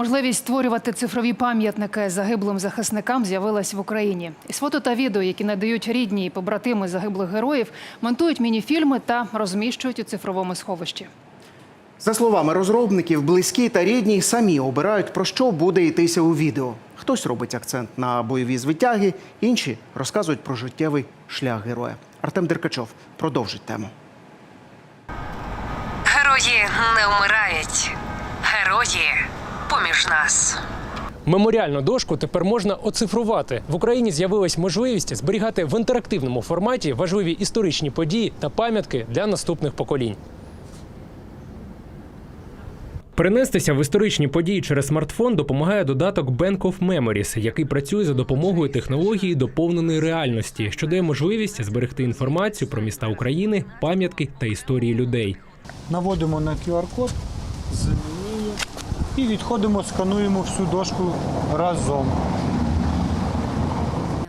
Можливість створювати цифрові пам'ятники загиблим захисникам з'явилась в Україні. Із фото та відео, які надають рідні і побратими загиблих героїв, монтують мініфільми та розміщують у цифровому сховищі. За словами розробників, близькі та рідні самі обирають про що буде йтися у відео. Хтось робить акцент на бойові звитяги, інші розказують про життєвий шлях героя. Артем Деркачов продовжить тему. Герої не вмирають. Герої поміж нас. Меморіальну дошку тепер можна оцифрувати. В Україні з'явилась можливість зберігати в інтерактивному форматі важливі історичні події та пам'ятки для наступних поколінь. Перенестися в історичні події через смартфон допомагає додаток Bank of Memories, який працює за допомогою технології доповненої реальності, що дає можливість зберегти інформацію про міста України, пам'ятки та історії людей. наводимо на QR-код, замінюємо і відходимо, скануємо всю дошку разом.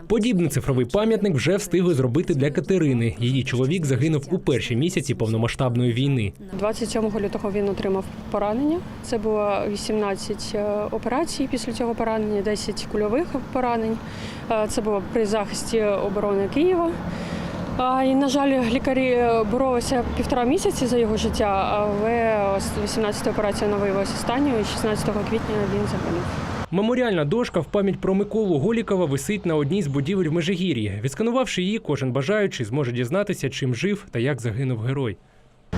Подібний цифровий пам'ятник вже встигли зробити для Катерини. Її чоловік загинув у перші місяці повномасштабної війни. 27 лютого він отримав поранення. Це було 18 е, операцій після цього поранення, 10 кульових поранень. Е, Це було при захисті оборони Києва. А, І, на жаль, лікарі боролися півтора місяці за його життя, але ось 18-та операція вона виявилася останньою, і 16 квітня він загинув. Меморіальна дошка в пам'ять про Миколу Голікова висить на одній з будівель в Межигір'ї. Відсканувавши її, кожен бажаючий зможе дізнатися, чим жив та як загинув герой.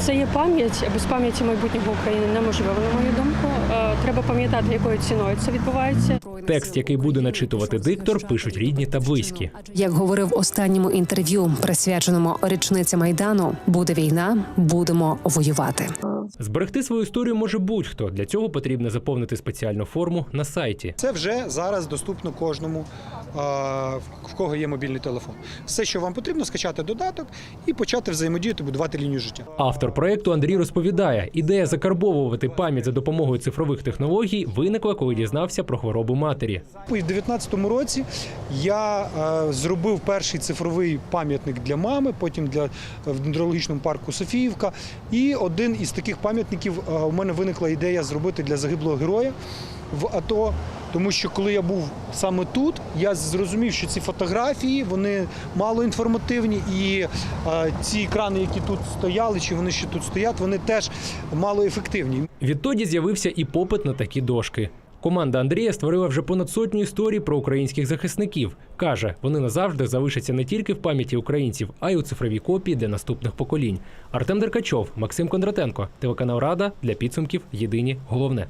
Це є пам'ять, без пам'яті майбутнього України неможливо, на мою думку. Е, Треба пам'ятати, якою ціною це відбувається. Текст, який буде начитувати диктор, пишуть рідні та близькі. Як говорив в останньому інтерв'ю, присвяченому річниці майдану, буде війна, будемо воювати. Зберегти свою історію може будь-хто. Для цього потрібно заповнити спеціальну форму на сайті. Це вже зараз доступно кожному, в кого є мобільний телефон. Все, що вам потрібно, скачати додаток і почати взаємодіяти, будувати лінію життя. Автор проекту Андрій розповідає, ідея закарбовувати пам'ять за допомогою цифрових технологій виникла, коли дізнався про хворобу матері. У 2019 році я е, зробив перший цифровий пам'ятник для мами, потім для в дендрологічному парку Софіївка. І один із таких пам'ятників е, у мене виникла ідея зробити для загиблого героя в АТО. Тому що коли я був саме тут, я зрозумів, що ці фотографії вони мало інформативні, і е, ці екрани, які тут стояли, чи вони ще тут стоять, вони теж мало ефективні. Відтоді з'явився і попит на такі дошки. Команда Андрія створила вже понад сотню історій про українських захисників. Каже, вони назавжди залишаться не тільки в пам'яті українців, а й у цифровій копії для наступних поколінь. Артем Деркачов, Максим Кондратенко, телеканал Рада для підсумків. Єдині головне.